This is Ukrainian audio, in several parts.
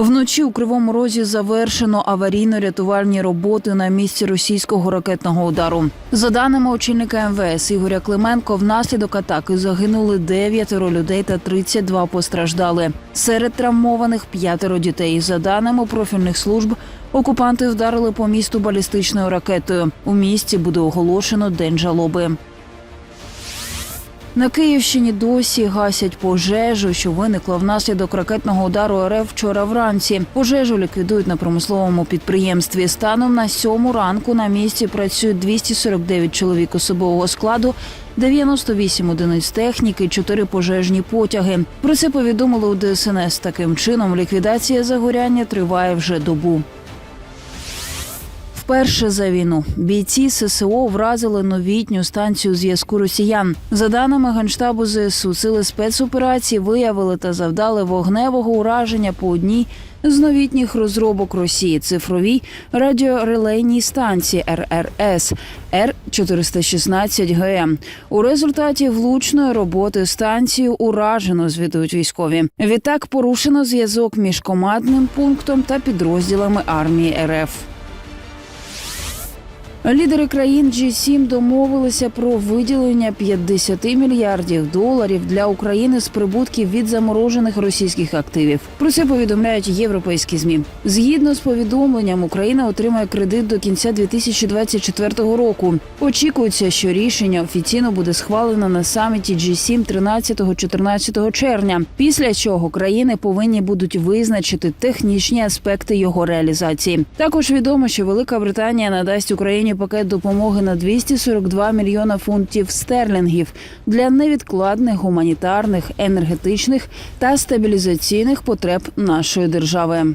Вночі у Кривому Розі завершено аварійно-рятувальні роботи на місці російського ракетного удару. За даними очільника МВС Ігоря Клименко, внаслідок атаки загинули дев'ятеро людей та 32 постраждали. Серед травмованих п'ятеро дітей. За даними профільних служб, окупанти вдарили по місту балістичною ракетою. У місті буде оголошено день жалоби. На Київщині досі гасять пожежу, що виникла внаслідок ракетного удару РФ вчора вранці. Пожежу ліквідують на промисловому підприємстві. Станом на сьому ранку на місці працюють 249 чоловік особового складу, 98 одиниць техніки, 4 пожежні потяги. Про це повідомили у ДСНС. Таким чином ліквідація загоряння триває вже добу. Вперше за війну бійці ССО вразили новітню станцію зв'язку росіян. За даними генштабу ЗСУ, сили спецоперації виявили та завдали вогневого ураження по одній з новітніх розробок Росії цифровій радіорелейній станції РРС Р 416 ГМ. У результаті влучної роботи станцію уражено, звітують військові. Відтак порушено зв'язок між командним пунктом та підрозділами армії РФ. Лідери країн G7 домовилися про виділення 50 мільярдів доларів для України з прибутків від заморожених російських активів. Про це повідомляють європейські змі. Згідно з повідомленням, Україна отримає кредит до кінця 2024 року. Очікується, що рішення офіційно буде схвалено на саміті G7 13-14 червня. Після чого країни повинні будуть визначити технічні аспекти його реалізації. Також відомо, що Велика Британія надасть Україні пакет допомоги на 242 мільйона фунтів стерлінгів для невідкладних гуманітарних, енергетичних та стабілізаційних потреб нашої держави.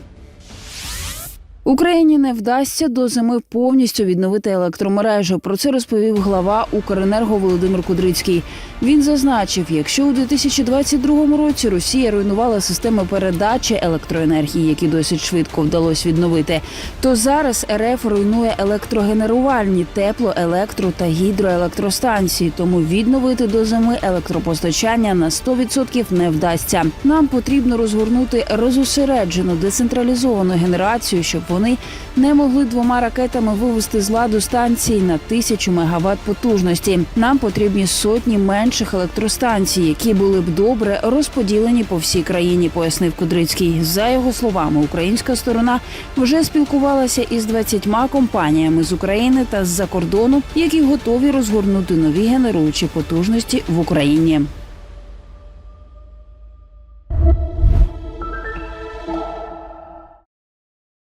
Україні не вдасться до зими повністю відновити електромережу. Про це розповів глава Укренерго Володимир Кудрицький. Він зазначив, якщо у 2022 році Росія руйнувала системи передачі електроенергії, які досить швидко вдалося відновити, то зараз РФ руйнує електрогенерувальні тепло, електро та гідроелектростанції. Тому відновити до зими електропостачання на 100% не вдасться. Нам потрібно розгорнути розосереджену децентралізовану генерацію, щоб вони не могли двома ракетами вивести з ладу станції на тисячу мегаватт потужності. Нам потрібні сотні менших електростанцій, які були б добре розподілені по всій країні, пояснив Кудрицький. За його словами, українська сторона вже спілкувалася із 20 компаніями з України та з-за кордону, які готові розгорнути нові генеруючі потужності в Україні.